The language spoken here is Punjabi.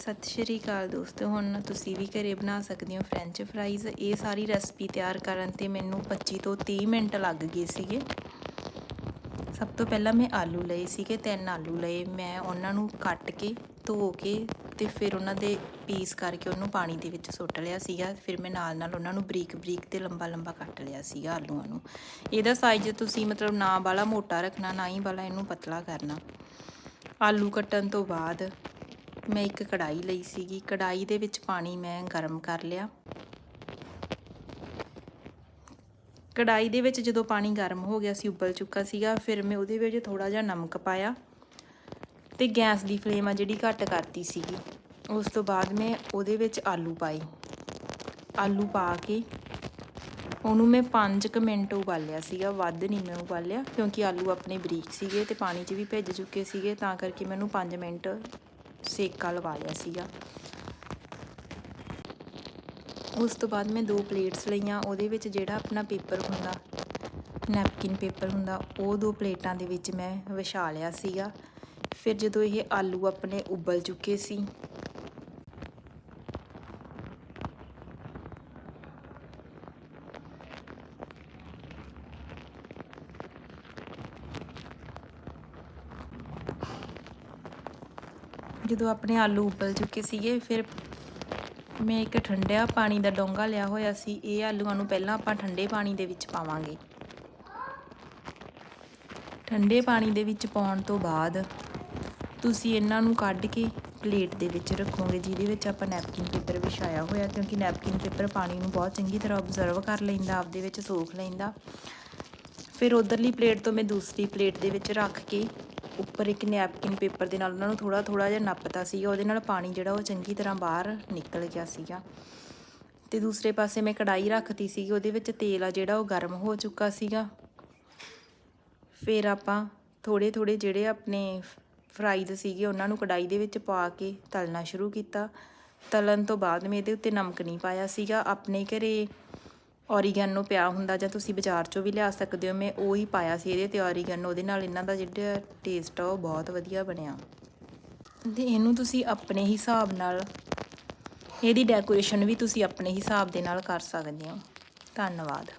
ਸਤਿ ਸ਼੍ਰੀ ਅਕਾਲ ਦੋਸਤੋ, ਹੁਣ ਤੁਸੀਂ ਵੀ ਘਰੇ ਬਣਾ ਸਕਦੇ ਹੋ ਫ੍ਰੈਂਚ ਫਰਾਈਜ਼ ਇਹ ਸਾਰੀ ਰੈਸਪੀ ਤਿਆਰ ਕਰਨ ਤੇ ਮੈਨੂੰ 25 ਤੋਂ 30 ਮਿੰਟ ਲੱਗ ਗਏ ਸੀਗੇ। ਸਭ ਤੋਂ ਪਹਿਲਾਂ ਮੈਂ ਆਲੂ ਲਏ ਸੀਗੇ, ਤਿੰਨ ਆਲੂ ਲਏ। ਮੈਂ ਉਹਨਾਂ ਨੂੰ ਕੱਟ ਕੇ, ਧੋ ਕੇ ਤੇ ਫਿਰ ਉਹਨਾਂ ਦੇ ਪੀਸ ਕਰਕੇ ਉਹਨੂੰ ਪਾਣੀ ਦੇ ਵਿੱਚ ਸੁੱਟ ਲਿਆ ਸੀਗਾ। ਫਿਰ ਮੈਂ ਨਾਲ ਨਾਲ ਉਹਨਾਂ ਨੂੰ ਬਰੀਕ ਬਰੀਕ ਤੇ ਲੰਬਾ ਲੰਬਾ ਕੱਟ ਲਿਆ ਸੀਗਾ ਆਲੂਆਂ ਨੂੰ। ਇਹਦਾ ਸਾਈਜ਼ ਤੁਸੀਂ ਮਤਲਬ ਨਾ ਵਾਲਾ ਮੋਟਾ ਰੱਖਣਾ, ਨਾ ਹੀ ਵਾਲਾ ਇਹਨੂੰ ਪਤਲਾ ਕਰਨਾ। ਆਲੂ ਕੱਟਣ ਤੋਂ ਬਾਅਦ ਮੈਂ ਇੱਕ ਕੜਾਈ ਲਈ ਸੀਗੀ। ਕੜਾਈ ਦੇ ਵਿੱਚ ਪਾਣੀ ਮੈਂ ਗਰਮ ਕਰ ਲਿਆ। ਕੜਾਈ ਦੇ ਵਿੱਚ ਜਦੋਂ ਪਾਣੀ ਗਰਮ ਹੋ ਗਿਆ ਸੀ ਉਬਲ ਚੁੱਕਾ ਸੀਗਾ। ਫਿਰ ਮੈਂ ਉਹਦੇ ਵਿੱਚ ਥੋੜਾ ਜਿਹਾ ਨਮਕ ਪਾਇਆ ਤੇ ਗੈਸ ਦੀ ਫਲੇਮ ਆ ਜਿਹੜੀ ਘੱਟ ਕਰਤੀ ਸੀਗੀ। ਉਸ ਤੋਂ ਬਾਅਦ ਮੈਂ ਉਹਦੇ ਵਿੱਚ ਆਲੂ ਪਾਏ। ਆਲੂ ਪਾ ਕੇ ਉਹਨੂੰ ਮੈਂ 5 ਮਿੰਟ ਉਬਾਲਿਆ ਸੀਗਾ। ਵੱਧ ਨਹੀਂ ਮੈਂ ਉਬਾਲਿਆ ਕਿਉਂਕਿ ਆਲੂ ਆਪਣੇ ਬਰੀਕ ਸੀਗੇ ਤੇ ਪਾਣੀ 'ਚ ਵੀ ਭਿੱਜ ਚੁੱਕੇ ਸੀਗੇ। ਤਾਂ ਕਰਕੇ ਮੈਨੂੰ 5 ਮਿੰਟ ਸੇਕਾ ਲਵਾ ਲਿਆ ਸੀਗਾ। ਉਸ ਤੋਂ ਬਾਅਦ ਮੈਂ ਦੋ ਪਲੇਟਸ ਲਈਆਂ, ਉਹਦੇ ਵਿੱਚ ਜਿਹੜਾ ਆਪਣਾ ਪੇਪਰ ਹੁੰਦਾ ਨੈਪਕਿਨ ਪੇਪਰ ਹੁੰਦਾ, ਉਹ ਦੋ ਪਲੇਟਾਂ ਦੇ ਵਿੱਚ ਮੈਂ ਵਿਛਾ ਲਿਆ ਸੀਗਾ। ਫਿਰ ਜਦੋਂ ਇਹ ਆਲੂ ਆਪਣੇ ਉਬਲ ਚੁੱਕੇ ਸੀ ਜਦੋਂ ਆਪਣੇ ਆਲੂ ਉਬਲ ਚੁੱਕੇ ਸੀਗੇ, ਫਿਰ ਮੈਂ ਇੱਕ ਠੰਡਿਆ ਪਾਣੀ ਦਾ ਡੋਂਗਾ ਲਿਆ ਹੋਇਆ ਸੀ। ਇਹ ਆਲੂਆਂ ਨੂੰ ਪਹਿਲਾਂ ਆਪਾਂ ਠੰਡੇ ਪਾਣੀ ਦੇ ਵਿੱਚ ਪਾਵਾਂਗੇ। ਠੰਡੇ ਪਾਣੀ ਦੇ ਵਿੱਚ ਪਾਉਣ ਤੋਂ ਬਾਅਦ ਤੁਸੀਂ ਇਹਨਾਂ ਨੂੰ ਕੱਢ ਕੇ ਪਲੇਟ ਦੇ ਵਿੱਚ ਰੱਖੋਗੇ, ਜਿਹਦੇ ਵਿੱਚ ਆਪਾਂ ਨੈਪਕਿਨ ਪੇਪਰ ਵਿਛਾਇਆ ਹੋਇਆ, ਕਿਉਂਕਿ ਨੈਪਕਿਨ ਪੇਪਰ ਪਾਣੀ ਨੂੰ ਬਹੁਤ ਚੰਗੀ ਤਰ੍ਹਾਂ ਆਬਜ਼ਰਵ ਕਰ ਲੈਂਦਾ, ਆਪਦੇ ਵਿੱਚ ਸੋਖ ਲੈਂਦਾ। ਫਿਰ ਉਧਰਲੀ ਪਲੇਟ ਤੋਂ ਮੈਂ ਦੂਸਰੀ ਪਲੇਟ ਦੇ ਵਿੱਚ ਰੱਖ ਕੇ ਉੱਪਰ ਇੱਕ ਨੈਪਕਿਨ ਪੇਪਰ ਦੇ ਨਾਲ ਉਹਨਾਂ ਨੂੰ ਥੋੜਾ ਥੋੜਾ ਜਿਹਾ ਨੱਪਤਾ ਸੀਗਾ ਉਹਦੇ ਨਾਲ ਪਾਣੀ ਜਿਹੜਾ ਉਹ ਚੰਗੀ ਤਰ੍ਹਾਂ ਬਾਹਰ ਨਿਕਲ ਗਿਆ ਸੀਗਾ। ਤੇ ਦੂਸਰੇ ਪਾਸੇ ਮੈਂ ਕੜਾਈ ਰੱਖਤੀ ਸੀਗੀ। ਉਹਦੇ ਵਿੱਚ ਤੇਲ ਆ ਜਿਹੜਾ ਉਹ ਗਰਮ ਹੋ ਚੁੱਕਾ ਸੀਗਾ। ਫਿਰ ਆਪਾਂ ਥੋੜੇ ਥੋੜੇ ਜਿਹੜੇ ਆਪਣੇ ਫਰਾਈਜ਼ ਸੀਗੇ ਉਹਨਾਂ ਨੂੰ ਕੜਾਈ ਦੇ ਵਿੱਚ ਪਾ ਕੇ ਤਲਣਾ ਸ਼ੁਰੂ ਕੀਤਾ। ਤਲਣ ਤੋਂ ਬਾਅਦ ਮੈਂ ਇਹਦੇ ਉੱਤੇ ਨਮਕ ਨਹੀਂ ਪਾਇਆ ਸੀਗਾ। ਆਪਣੇ ਘਰੇ ਔਰੀਗੈਨੋ ਪਿਆ ਹੁੰਦਾ ਜਾਂ ਤੁਸੀਂ ਬਾਜ਼ਾਰ ਚੋਂ ਵੀ ਲਿਆ ਸਕਦੇ ਹੋ, ਮੈਂ ਉਹ ਹੀ ਪਾਇਆ ਸੀ ਇਹਦੇ ਤੇ ਔਰੀਗੈਨੋ ਉਹਦੇ ਨਾਲ ਇਹਨਾਂ ਦਾ ਜਿਹੜਾ ਟੇਸਟ ਆ ਉਹ ਬਹੁਤ ਵਧੀਆ ਬਣਿਆ। ਤੇ ਇਹਨੂੰ ਤੁਸੀਂ ਆਪਣੇ ਹਿਸਾਬ ਨਾਲ, ਇਹਦੀ ਡੈਕੋਰੇਸ਼ਨ ਵੀ ਤੁਸੀਂ ਆਪਣੇ ਹਿਸਾਬ ਦੇ ਨਾਲ ਕਰ ਸਕਦੇ ਹੋ। ਧੰਨਵਾਦ।